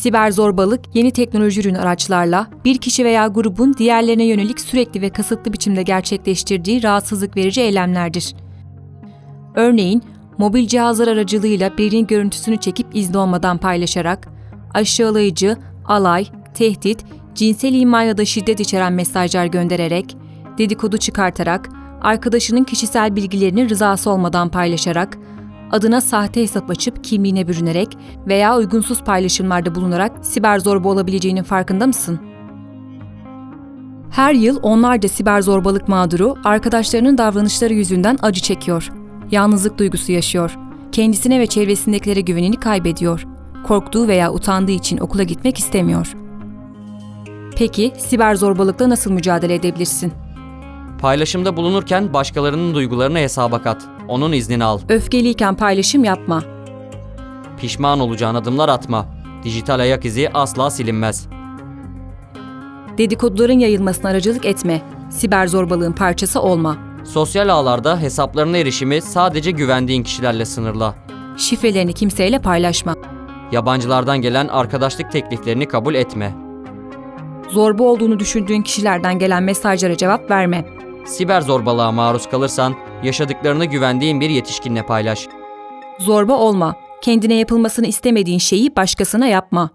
Siber zorbalık, yeni teknoloji ürün araçlarla bir kişi veya grubun diğerlerine yönelik sürekli ve kasıtlı biçimde gerçekleştirdiği rahatsızlık verici eylemlerdir. Örneğin, mobil cihazlar aracılığıyla birinin görüntüsünü çekip izni olmadan paylaşarak, aşağılayıcı, alay, tehdit, cinsel ima ya da şiddet içeren mesajlar göndererek, dedikodu çıkartarak, arkadaşının kişisel bilgilerini rızası olmadan paylaşarak, adına sahte hesap açıp kimliğine bürünerek veya uygunsuz paylaşımlarda bulunarak siber zorba olabileceğinin farkında mısın? Her yıl onlarca siber zorbalık mağduru arkadaşlarının davranışları yüzünden acı çekiyor. Yalnızlık duygusu yaşıyor. Kendisine ve çevresindekilere güvenini kaybediyor. Korktuğu veya utandığı için okula gitmek istemiyor. Peki siber zorbalıkla nasıl mücadele edebilirsin? Paylaşımda bulunurken başkalarının duygularını hesaba kat. Onun iznini al. Öfkeliyken paylaşım yapma. Pişman olacağın adımlar atma. Dijital ayak izi asla silinmez. Dedikoduların yayılmasına aracılık etme. Siber zorbalığın parçası olma. Sosyal ağlarda hesaplarına erişimi sadece güvendiğin kişilerle sınırla. Şifrelerini kimseyle paylaşma. Yabancılardan gelen arkadaşlık tekliflerini kabul etme. Zorba olduğunu düşündüğün kişilerden gelen mesajlara cevap verme. Siber zorbalığa maruz kalırsan yaşadıklarını güvendiğin bir yetişkinle paylaş. Zorba olma. Kendine yapılmasını istemediğin şeyi başkasına yapma.